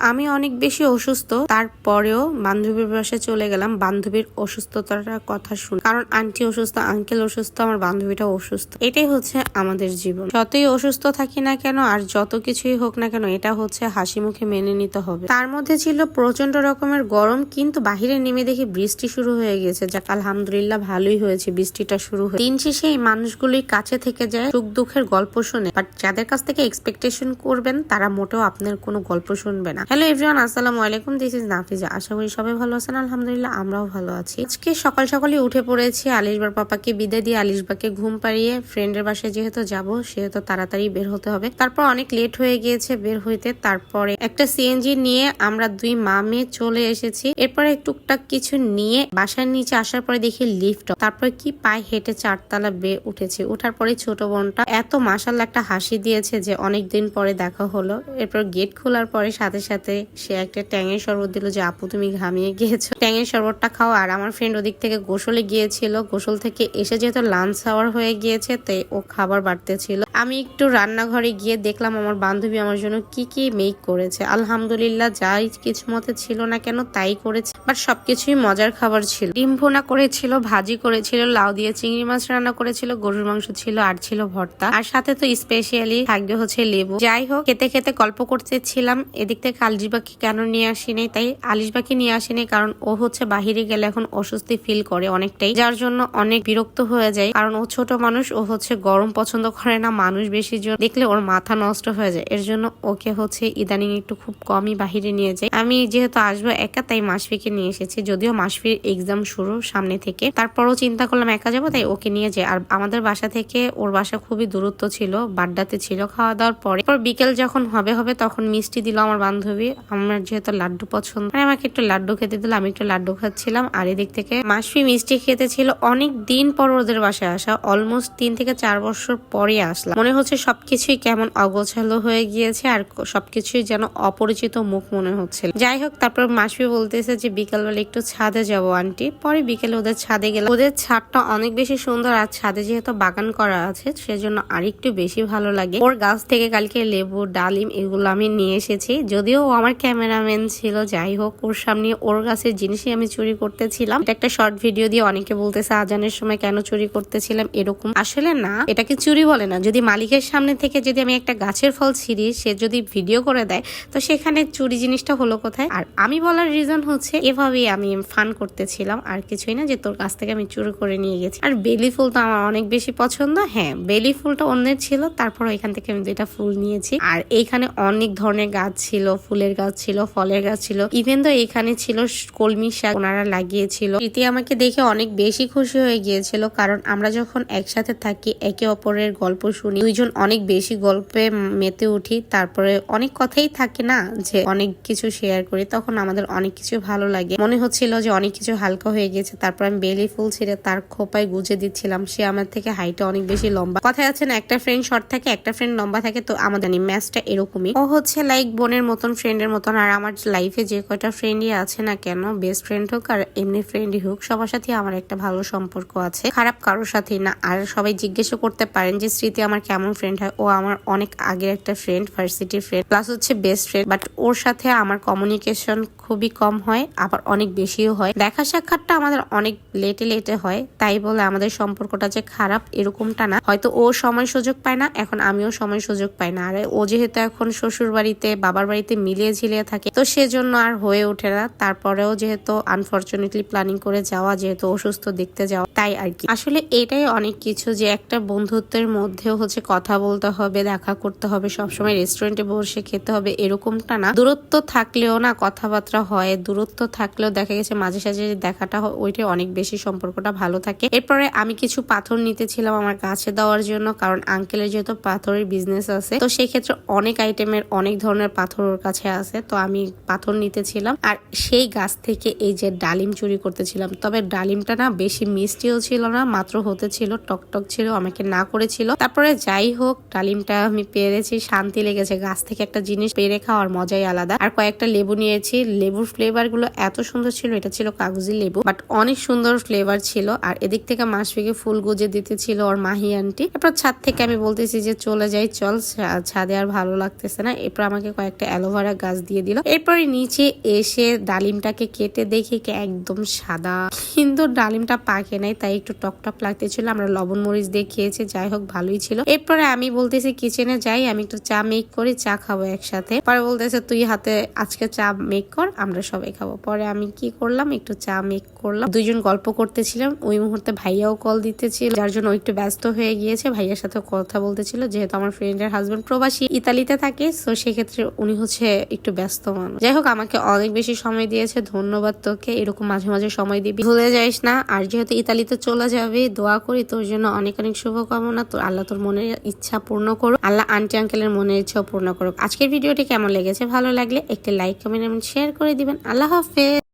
আমি অনেক বেশি অসুস্থ, তারপরেও বান্ধবীর বাসায় চলে গেলাম। বান্ধবীর অসুস্থতার কথা শুনে, কারণ আন্টি অসুস্থ, আঙ্কেল অসুস্থ, আমার বান্ধবীটা অসুস্থ। এটাই হচ্ছে আমাদের জীবন। যতই অসুস্থ থাকি না কেন, আর যত কিছুই হোক না কেন, এটা হচ্ছে হাসি মুখে মেনে নিতে হবে। তার মধ্যে ছিল প্রচণ্ড রকমের গরম, কিন্তু বাহিরে নেমে দেখি বৃষ্টি শুরু হয়ে গেছে। যাক, আলহামদুলিল্লাহ ভালোই হয়েছে বৃষ্টিটা শুরু হয়ে। দিন শেষে এই মানুষগুলোই কাছে থেকে যায় সুখ দুঃখের গল্প শুনে। বাট যাদের কাছ থেকে এক্সপেকটেশন করবেন, তারা মোটেও আপনার কোনো গল্প শুনবে না। হ্যালো এভরিওয়ান, আসসালামু আলাইকুম। This is Nafiza. আশা করি সবাই ভালো আছেন। আলহামদুলিল্লাহ, আমরাও ভালো আছি। আজকে সকাল সকালে উঠে পড়েছি আলিশবার পাপাকে বিদায় দিয়ে আলিশবাকে ঘুম পাড়িয়ে ফ্রেন্ডের বাসায় যেহেতু যাব, সেহেতু তাড়াতাড়ি বের হতে হবে। তারপর অনেক লেট হয়ে গিয়েছে বের হইতে। তারপরে একটা সিএনজি নিয়ে আমরা দুই মা মেয়ে চলে এসেছি। এরপরে টুকটাক কিছু নিয়ে বাসার নিচে আসার পরে দেখি লিফট তারপরে কি পায়ে হেঁটে চারতলা বেয়ে উঠেছি। ওঠার পরে ছোট বোনটা এত মাসাল্লা একটা হাসি দিয়েছে যে অনেক দিন পরে দেখা হলো। এরপর গেট খোলার পরে সাথে সাথে সে একটা ট্যাঙের শরবত দিল যে, আপু, তুমি ঘামিয়ে গিয়েছো। ট্যাঙের শরবতটা খাও আর আমার ফ্রেন্ড ওদিক থেকে গোসলে গিয়েছিল। গোসল থেকে এসে যেহেতু লাঞ্চ আওয়ার হয়ে গিয়েছে, তাই ও খাবার বাড়তে ছিল আমি একটু রান্নাঘরে গিয়ে দেখলাম আমার বান্ধবী আমার জন্য কি কি মেক করেছে। আলহামদুলিল্লাহ যাই কিছু মতে ছিল না কেন তাই করেছে। বাট সবকিছুই মজার খাবার ছিল। ডিম ভুনা করেছিল, ভাজি করেছিল, লাউ দিয়ে চিংড়ি মাছ রান্না করেছিল, গরুর মাংস ছিল, আর ছিল ভর্তা। আর সাথে তো স্পেশালি থাকবে হচ্ছে লেবু। যাই হোক, খেতে খেতে গল্প করতেছিলাম এদিক থেকে আলিশবাকে কেন নিয়ে আসিনি? তাই আলিশবাকে নিয়ে আসিনি কারণ ও হচ্ছে বাহিরে গেলে এখন অস্বস্তি ফিল করে অনেকটাই। যার জন্য অনেক বিরক্ত হয়ে যায়। কারণ ও ছোট মানুষ, ও হচ্ছে গরম পছন্দ করে না মানুষ বেশি জন দেখলে ওর মাথা নষ্ট হয়ে যায়। এর জন্য ওকে হচ্ছে ইদানিং একটু খুব কমই বাহিরে নিয়ে যাই। আমি যেহেতু আসব একা, তাই মাসফিকে নিয়ে এসেছি। যদিও মাসফির এক্সাম শুরু সামনে থেকে। তারপরও চিন্তা করলাম একা যাব, তাই ওকে নিয়ে যাই। আর আমাদের বাসা থেকে ওর বাসা খুবই দূরত্ব ছিল, বাড্ডাতে ছিল খাওয়া দাওয়ার পরে। এরপর বিকেল যখন হবে হবে তখন মিষ্টি দিল আমার বান্ধবী। আমার যেহেতু লাড্ডু পছন্দ মানে আমাকে একটু লাড্ডু খেতে দিল, আমি একটু লাড্ডু খাচ্ছিলাম। আর এদিক থেকে মাসফি মিষ্টি খেতে ছিল অনেক দিন পর ওদের বাসায় আসা অলমোস্ট তিন থেকে চার বছর পরে আসলাম। মনে হচ্ছে সবকিছুই কেমন অগোছালো হয়ে গিয়েছে আর সবকিছুই যেন অপরিচিত মুখ মনে হচ্ছিল যাই হোক, তারপর মাসফি বলতেছে যে বিকালবেলা একটু ছাদে যাব, আন্টি। পরে বিকেলে ওদের ছাদে গেলাম। ওদের ছাদটা অনেক বেশি সুন্দর আর ছাদে যেহেতু বাগান করা আছে, সেজন্য আরেকটু বেশি ভালো লাগে। ওর গাছ থেকে কালকে লেবু, ডালিম এগুলো আমি নিয়ে এসেছি। যদিও ও আমার ক্যামেরাম্যান ছিল, যাই হোক, ওর সামনে ওর গাছের জিনিসই আমি চুরি করতেছিলাম। এটা একটা শর্ট ভিডিও দিয়ে অনেকে বলতেছে, আজানের সময় কেন চুরি করতেছিলাম? এরকম। আসলে না, এটাকে চুরি বলে না। যদি মালিকের সামনে থেকে যদি আমি একটা গাছের ফল ছিঁড়ি, সে যদি ভিডিও করে দেয়, তো সেখানে চুরি জিনিসটা হলো কোথায়? আর আমি বলার রিজন হচ্ছে, এভাবেই আমি ফান করতেছিলাম, আর কিছুই না যে তোর কাছ থেকে আমি চুরি করে নিয়ে গেছি। আর বেলি ফুল তো আমার অনেক বেশি পছন্দ হ্যাঁ বেলি ফুলটা অন্যের ছিল, তারপর এখান থেকে আমি দুইটা ফুল নিয়েছি। আর এইখানে অনেক ধরনের গাছ ছিল, ফুলের গাছ ছিল, ফলের গাছ ছিল। ইভেন তো এখানে ছিল কলমি শাক, ওনারা লাগিয়েছিল। প্রীতি আমাকে দেখে অনেক বেশি খুশি হয়ে গিয়েছিল, কারণ আমরা যখন একসাথে থাকি, একে অপরের গল্প শুনি দুইজন অনেক বেশি গল্পে মেতে উঠি, তারপরে অনেক কথাই থাকে না যে অনেক কিছু শেয়ার করি, তখন আমাদের অনেক কিছু ভালো লাগে। মনে হচ্ছিল যে অনেক কিছু হালকা হয়ে গেছে, তারপর আমি বেলি ফুল ছিঁড়ে তার খোপায় গুজে দিচ্ছিলাম। সে আমার থেকে হাইটে অনেক বেশি লম্বা। কথায় আছে না, একটা ফ্রেন্ড শর্ট থাকে, একটা ফ্রেন্ড লম্বা থাকে, তো আমাদের ম্যাচটা এরকমই। ও হচ্ছে লাইক বোনের মতন ফ্রেন্ডের মতন, আর আমার লাইফে যে কয়টা ফ্রেন্ডই আছে না কেন বেস্ট ফ্রেন্ড হোক আর এমনি ফ্রেন্ডই হোক, সবার সাথে আমার একটা ভালো সম্পর্ক আছে। খারাপ কারোর সাথে না, আর সবাই জিজ্ঞেস করতে পারেন যে স্মৃতি আমার কেমন ফ্রেন্ড হয়, ও আমার অনেক আগের একটা ফ্রেন্ড ভার্সিটির ফ্রেন্ড প্লাস হচ্ছে বেস্ট ফ্রেন্ড বাট ওর সাথে আমার কমিউনিকেশন খুবই কম হয়, আবার অনেক বেশিও হয়। দেখা সাক্ষাৎটা আমাদের অনেক লেটে লেটে হয়, তাই বলে আমাদের সম্পর্কটা যে খারাপ এরকমটা না। হয়তো ও সময় সুযোগ পায় না, এখন আমিও সময় সুযোগ পাই না। আর ও যেহেতু এখন শ্বশুর বাড়িতে বাবার বাড়িতে মিলিয়ে ঝিলিয়ে থাকে, তো সেজন্য আর হয়ে ওঠে না। তারপরেও যেহেতু আনফর্চুনেটলি প্ল্যানিং করে যাওয়া, যেহেতু অসুস্থ দেখতে যাওয়া, তাই আর কি। আসলে এটাই অনেক কিছু যে একটা বন্ধুত্বের মধ্যেও হচ্ছে কথা বলতে হবে, দেখা করতে হবে, সবসময় রেস্টুরেন্টে বসে খেতে হবে, এরকমটা না। দূরত্ব থাকলেও না কথাবার্তা হয়, দূরত্ব থাকলেও দেখা গেছে মাঝে সাঝে যে দেখাটা হয়, ওইটাই অনেক বেশি সম্পর্কটা ভালো থাকে। এরপরে আমি কিছু পাথর নিতেছিলাম আমার গাছে দেওয়ার জন্য, কারণ আঙ্কেলের যেহেতু পাথরের বিজনেস আছে, তো সেই ক্ষেত্রে অনেক আইটেমের অনেক ধরনের পাথর ওর কাছে আছে, তো আমি পাথর নিতেছিলাম। আর সেই গাছ থেকে এই যে ডালিম চুরি করতেছিলাম, তবে ডালিমটা না বেশি মিষ্টিও ছিল না, মাত্র হতে ছিল, টকটক ছিল, আমাকে না করেছিল। তারপরে যাই হোক, ডালিমটা আমি পেরেছি, শান্তি লেগেছে, গাছ থেকে একটা জিনিস পেরে খাওয়ার মজাই আলাদা। আর কয়েকটা লেবু নিয়েছি লেবুর ফ্লেভারগুলো এত সুন্দর ছিল, এটা ছিল কাগজি লেবু বাট অনেক সুন্দর ফ্লেভার ছিল। আর এদিক থেকে মাসফিকে ফুল গুজে দিতে ছিল ওর মাহি আন্টি এরপর ছাদ থেকে আমি বলতেছি যে, চলে যাই, চল ছাদে আর ভালো লাগতেছে না। এরপর আমাকে কয়েকটা অ্যালোভেরা গাছ দিয়ে দিল। এরপরে নিচে এসে ডালিমটাকে কেটে দেখি একদম সাদা। কিন্তু ডালিমটা পাকে নাই, তাই একটু টকটক লাগতেছিল। আমরা লবণ মরিচ দিয়ে খেয়েছি, যাই হোক, ভালোই ছিল। এরপরে আমি বলতেছি, কিচেনে যাই, আমি একটু চা মেক করি, চা খাব একসাথে। পরে বলতেছে, তুই হাতে আজকে চা মেক কর আমরা সবাই খাব। পরে আমি কি করলাম? একটু চা মেক করলাম। দুইজন গল্প করতেছিলাম। ওই মুহূর্তে ভাইয়াও কল দিতেছিল। যার জন্য একটু ব্যস্ত হয়ে গিয়েছে। ভাইয়ার সাথে কথা বলতেছিল। যেহেতু আমার ফ্রেন্ডের হাজবেন্ড প্রবাসী ইতালিতে থাকে তো সেক্ষেত্রে উনি হচ্ছে একটু ব্যস্ত মানুষ। যাই হোক, আমাকে অনেক বেশি সময় দিয়েছে। ধন্যবাদ তোকে। এরকম মাঝে মাঝে সময় দিবি। ভুলে যাইস না। আর যেহেতু ইতালিতে চলে যাবে, দোয়া করি তোর জন্য অনেক অনেক শুভকামনা। তোর আল্লাহ তোর মনের ইচ্ছা পূর্ণ করুক। আল্লাহ আন্টি আঙ্কেলের মনের ইচ্ছাও পূর্ণ করুক। আজকের ভিডিওটি কেমন লেগেছে? ভালো লাগলে একটি লাইক কমেন্ট এবং শেয়ার করে দিবেন। আল্লাহ হাফেজ।